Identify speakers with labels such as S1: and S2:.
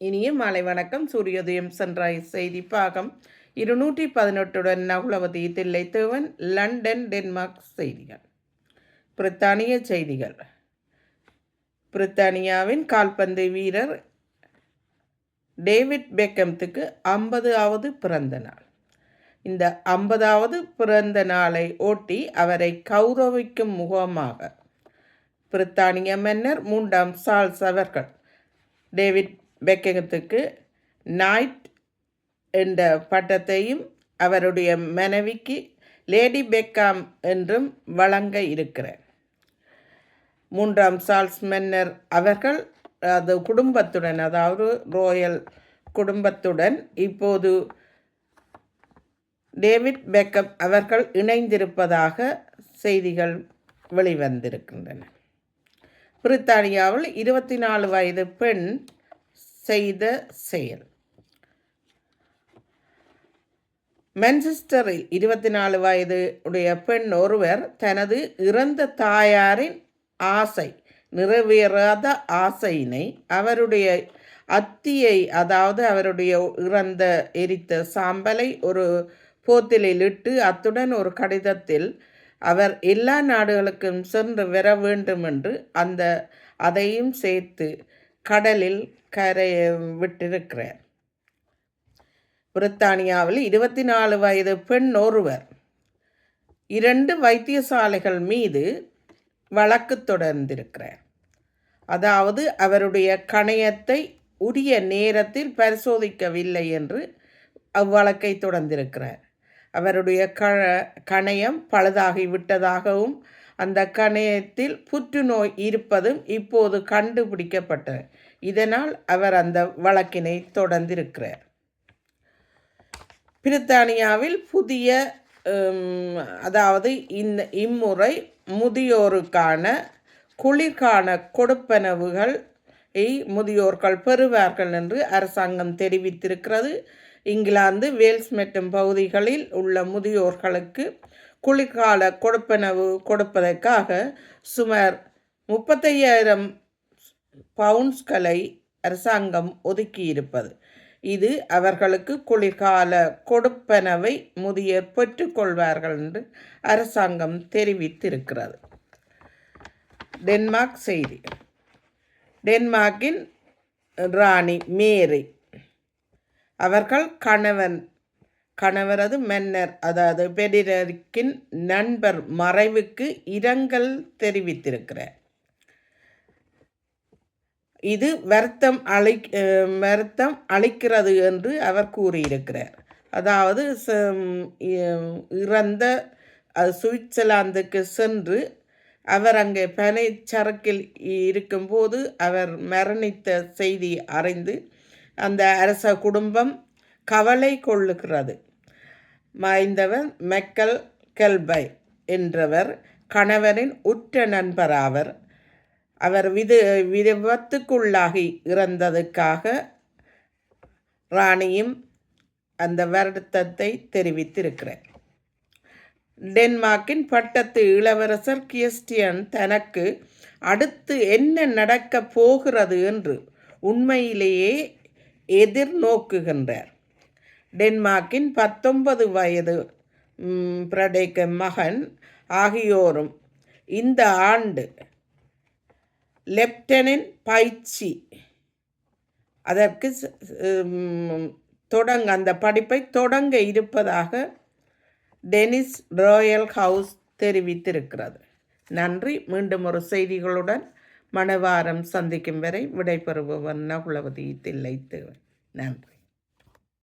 S1: இனிய மாலை வணக்கம். சூரியோதயம் சன்ரைஸ் செய்தி பாகம் இருநூற்றி பதினெட்டுடன் நகுலவதி தில்லைத்தேவன் லண்டன் டென்மார்க் செய்திகள். பிரித்தானிய செய்திகள். பிரித்தானியாவின் கால்பந்து வீரர் டேவிட் பெக்கம்த்துக்கு ஐம்பதாவது பிறந்த நாள். இந்த ஐம்பதாவது பிறந்த நாளை ஓட்டி அவரை கௌரவிக்கும் முகமாக பிரித்தானிய மன்னர் மூன்றாம் சால்ஸ் அவர்கள் டேவிட் பெக்ககத்துக்கு நாய்ட் என்ற பட்டத்தையும் அவருடைய மனைவிக்கு லேடி பெக்காம் என்றும் வழங்க இருக்கிறார் மூன்றாம் சால்ஸ் மன்னர் அவர்கள் அது குடும்பத்துடன் அதாவது ரோயல் குடும்பத்துடன் இப்போது டேவிட் பெக்கப் அவர்கள் இணைந்திருப்பதாக செய்திகள் வெளிவந்திருக்கின்றன. பிரித்தானியாவில் இருபத்தி நாலு வயது பெண் செய்த செயல் மென்செஸ்டரில் இருபத்தி நாலு வயது உடைய பெண் ஒருவர் தனது இறந்த தாயாரின் ஆசை நிறைவேறாத ஆசையினை அவருடைய அத்தியை அதாவது அவருடைய இறந்த எரித்த சாம்பலை ஒரு போத்திலில் இட்டு அத்துடன் ஒரு கடிதத்தில் அவர் எல்லா நாடுகளுக்கும் சென்று வர வேண்டும் என்று அந்த அதையும் சேர்த்து கடலில் கரை விட்டிருக்கிறார். பிரித்தானியாவில் இருபத்தி நாலு வயது பெண் ஒருவர். இரண்டு வைத்தியசாலைகள் மீது வழக்கு தொடர்ந்திருக்கிறார். அதாவது அவருடைய கணையத்தை உரிய நேரத்தில் பரிசோதிக்கவில்லை என்று அவ்வழக்கை தொடர்ந்திருக்கிறார். அவருடைய க கணையம் பழுதாகி விட்டதாகவும் அந்த கணையத்தில் புற்றுநோய் இருப்பதும் இப்போது கண்டுபிடிக்கப்பட்டது. இதனால் அவர் அந்த வழக்கினை தொடர்ந்திருக்கிறார். பிரித்தானியாவில் புதிய அதாவது இந்த இம்முறை முதியோருக்கான குளிர்கான கொடுப்பனவுகள் முதியோர்கள் பெறுவார்கள் என்று அரசாங்கம் தெரிவித்திருக்கிறது. இங்கிலாந்து வேல்ஸ் மற்றும் பகுதிகளில் உள்ள முதியோர்களுக்கு குளிர்கால கொடுப்பனவு கொடுப்பதற்காக சுமார் முப்பத்தையாயிரம் பவுண்ட்ஸ்களை அரசாங்கம் ஒதுக்கியிருப்பது. இது அவர்களுக்கு குளிர்கால கொடுப்பனவை முதிய பெற்றுக்கொள்வார்கள் என்று அரசாங்கம் தெரிவித்திருக்கிறது. டென்மார்க் செய்தி. டென்மார்க்கின் ராணி மேரி. அவர்கள் கணவன் கணவரது மன்னர். அதாவது பெடிரரிக்கின் நண்பர் மறைவுக்கு இரங்கல் தெரிவித்திருக்கிறார். இது வருத்தம் அளி வருத்தம் அளிக்கிறது என்று அவர் கூறியிருக்கிறார். அதாவது இறந்த சுவிட்சர்லாந்துக்கு சென்று அவர் அங்கே பனைச்சரக்கில் இருக்கும்போது அவர் மரணித்த செய்தி அறிந்து அந்த அரச குடும்பம் கவலை கொள்ளுகிறது. மாய்ந்தவர் மெக்கல் கெல்பை என்றவர் கணவரின் உற்ற நண்பராவர் அவர் விது விபத்துக்குள்ளாகி இறந்ததுக்காக ராணியும் அந்த வருத்தத்தை தெரிவித்திருக்கிறார் டென்மார்க்கின் பட்டத்து இளவரசர் கிறிஸ்டியன் தனக்கு அடுத்து என்ன நடக்கப் போகிறது என்று உண்மையிலேயே எதிர்நோக்குகின்றார். டென்மார்க்கின் பத்தொன்பது வயது பிரடேக்க மகன் ஆகியோரும் இந்த ஆண்டு லெப்டனன் பயிற்சி அதற்கு தொடங்க அந்த படிப்பை தொடங்க இருப்பதாக டெனிஸ் ராயல் ஹவுஸ் தெரிவித்திருக்கிறது. நன்றி. மீண்டும் ஒரு செய்திகளுடன் மணவாரம் சந்திக்கும் வரை விடைபெறுபவன் நகுலவதி தில்லை நன்றி.